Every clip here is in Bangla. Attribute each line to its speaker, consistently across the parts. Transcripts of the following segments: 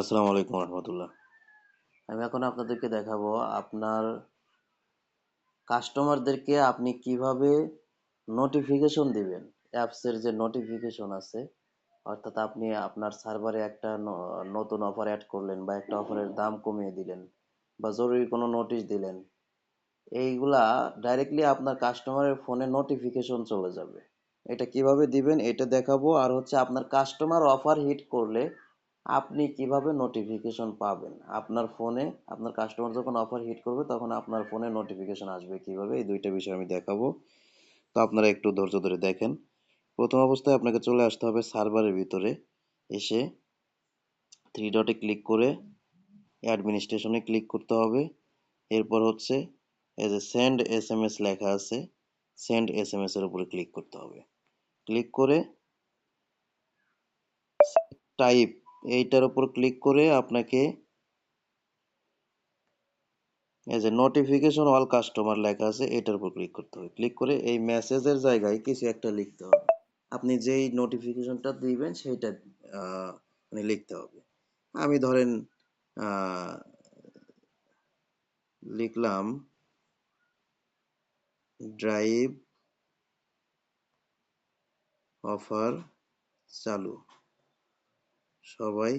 Speaker 1: আসসালামু আলাইকুম রহমতুল্লাহ। আমি এখন আপনাদেরকে দেখাবো আপনার কাস্টমারদেরকে আপনি কীভাবে নোটিফিকেশন দিবেন। অ্যাপসের যে নোটিফিকেশন আছে, অর্থাৎ আপনি আপনার সার্ভারে একটা নতুন অফার অ্যাড করলেন বা একটা অফারের দাম কমিয়ে দিলেন বা জরুরি কোনো নোটিশ দিলেন, এইগুলা ডাইরেক্টলি আপনার কাস্টমারের ফোনে নোটিফিকেশন চলে যাবে। এটা কীভাবে দিবেন এটা দেখাবো। আর হচ্ছে আপনার কাস্টমার অফার হিট করলে আপনি কীভাবে নোটিফিকেশন পাবেন? আপনার ফোনে আপনার কাস্টমার যখন অফার হিট করবে, তখন আপনার ফোনে নোটিফিকেশন আসবে কীভাবে? এই দুইটা বিষয় আমি দেখাবো। তো আপনারা একটু ধৈর্য ধরে দেখেন। প্রথম অবস্থায় আপনাকে চলে আসতে হবে সার্ভারের ভিতরে। এসে থ্রি ডটে ক্লিক করে অ্যাডমিনিস্ট্রেশনে ক্লিক করতে হবে। এরপর হচ্ছে এই যে সেন্ড এস এম এস লেখা আছে সেন্ড এস এম এস এর উপরে ক্লিক করতে হবে। ক্লিক করে টাইপ এইটার উপর ক্লিক করে আপনাকে এই যে নোটিফিকেশন অল কাস্টমার লেখা আছে, এটার উপর ক্লিক করতে হবে। ক্লিক করে এই মেসেজের জায়গায় কিছু একটা লিখতে হবে। আপনি যেই নোটিফিকেশনটা দিবেন, সেইটা মানে লিখতে হবে। আমি ধরেন লিখলাম ড্রাইভ অফার চালু। সবাই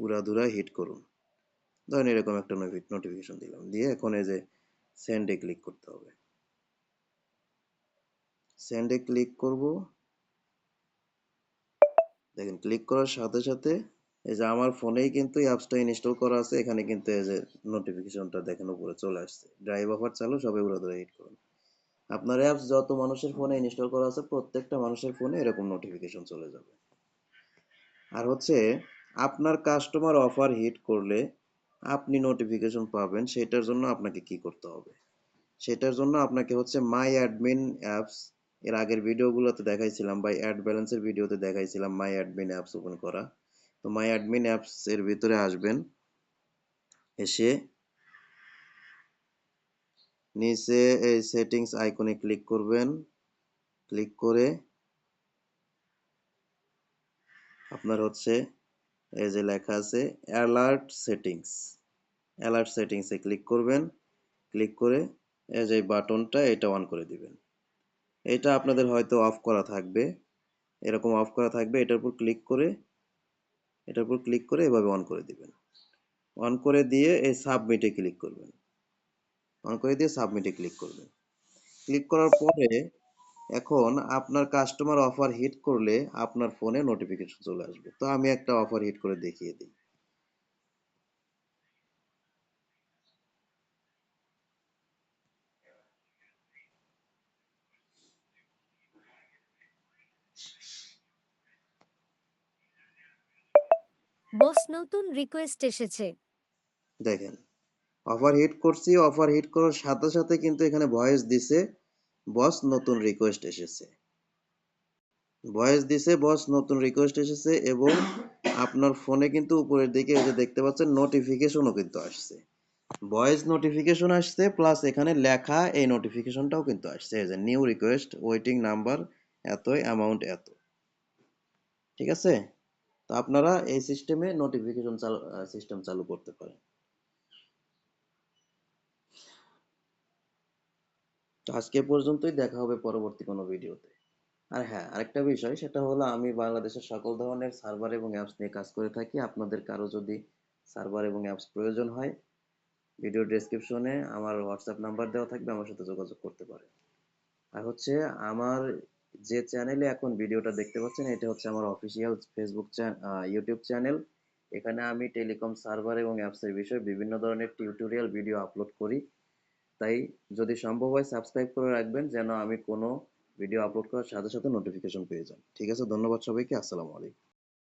Speaker 1: উড়াধুরা হিট করুন। ধরেন এরকম একটা নোটিফিকেশন দিলাম। দিয়ে এখন এই যে সেন্ডে ক্লিক করতে হবে। সেন্ডে ক্লিক করব। দেখেন ক্লিক করার সাথে সাথে এই যে আমার ফোনেই কিন্তু এই অ্যাপসটা ইনস্টল করা আছে। এখানে কিন্তু এই যে নোটিফিকেশনটা দেখেন উপরে চলে আসছে। ড্রাইভ অফার চালু, সবাই উড়াধুরা হিট করুন। আপনার অ্যাপস যত মানুষের ফোনে ইনস্টল করা আছে, প্রত্যেকটা মানুষের ফোনে এরকম নোটিফিকেশন চলে যাবে। আর হচ্ছে আপনার কাস্টমার অফার হিট করলে আপনি নোটিফিকেশন পাবেন সেটার জন্য আপনাকে কি করতে হবে? সেটার জন্য আপনাকে হচ্ছে মাই অ্যাডমিন অ্যাপস এর আগের ভিডিওগুলোতে দেখাইছিলাম বা অ্যাড ব্যালেন্সের ভিডিওতে দেখাইছিলাম মাই অ্যাডমিন অ্যাপস ওপেন করা। তো মাই অ্যাডমিন অ্যাপস এর ভিতরে আসবেন, এসে নিচে এই সেটিংস আইকনে ক্লিক করবেন। ক্লিক করে আপনার হচ্ছে এই যে লেখা আছে অ্যালার্ট সেটিংস। অ্যালার্ট সেটিংসে ক্লিক করবেন। ক্লিক করে এই যে বাটনটা এটা অন করে দিবেন। এটা আপনাদের হয়তো অফ করা থাকবে। এরকম অফ করা থাকবে। এটার উপর ক্লিক করে, এটার উপর ক্লিক করে এভাবে অন করে দিবেন। অন করে দিয়ে এই সাবমিটে ক্লিক করবেন। অন করে দিয়ে সাবমিটে ক্লিক করবেন। ক্লিক করার পরে এখন আপনার কাস্টমার অফার হিট করলে আপনার ফোনে নোটিফিকেশন চলে আসবে। তো আমি একটা অফার হিট করে দেখিয়ে দিই।
Speaker 2: বস নতুন রিকোয়েস্ট এসেছে।
Speaker 1: দেখেন অফার হিট করছি অফার হিট করার সাথে সাথে কিন্তু এখানে ভয়েস দিছে। বস, নতুন রিকোয়েস্ট এসেছে। ভয়েস দিছে, বস, নতুন রিকোয়েস্ট এসেছে এবং আপনার ফোনে কিন্তু উপরের দিকে এই যে দেখতে পাচ্ছেন নোটিফিকেশনও কিন্তু আসছে। ভয়েস নোটিফিকেশন আসছে প্লাস এখানে লেখা এই নোটিফিকেশনটাও কিন্তু আসছে। এই যে নিউ রিকোয়েস্ট ওয়েটিং নাম্বার এতই অ্যামাউন্ট এত। ঠিক আছে? তো আপনারা এই সিস্টেমে নোটিফিকেশন চালু সিস্টেম চালু করতে পারেন। তো আজকে পর্যন্তই দেখা হবে পরবর্তী কোনো ভিডিওতে। আর হ্যাঁ আরেকটা বিষয়, সেটা হলো আমি বাংলাদেশের সকল ধরনের সার্ভার এবং অ্যাপস নিয়ে কাজ করে থাকি। আপনাদের কারও যদি সার্ভার এবং অ্যাপস প্রয়োজন হয়, ভিডিও ডেসক্রিপশনে আমার হোয়াটসঅ্যাপ নাম্বার দেওয়া থাকবে, আমার সাথে যোগাযোগ করতে পারেন। আর হচ্ছে আমার যে চ্যানেলে এখন ভিডিওটা দেখতে পাচ্ছেন, এটা হচ্ছে আমার অফিসিয়াল ফেসবুক ইউটিউব চ্যানেল। এখানে আমি টেলিকম সার্ভার এবং অ্যাপসের বিষয়ে বিভিন্ন ধরনের টিউটোরিয়াল ভিডিও আপলোড করি। তাই যদি সম্ভব হয় সাবস্ক্রাইব করে রাখবেন যেন আমি কোনো ভিডিও আপলোড করার সাথে সাথে নোটিফিকেশন পেয়ে যান। ঠিক আছে, ধন্যবাদ সবাইকে, আসসালামু আলাইকুম।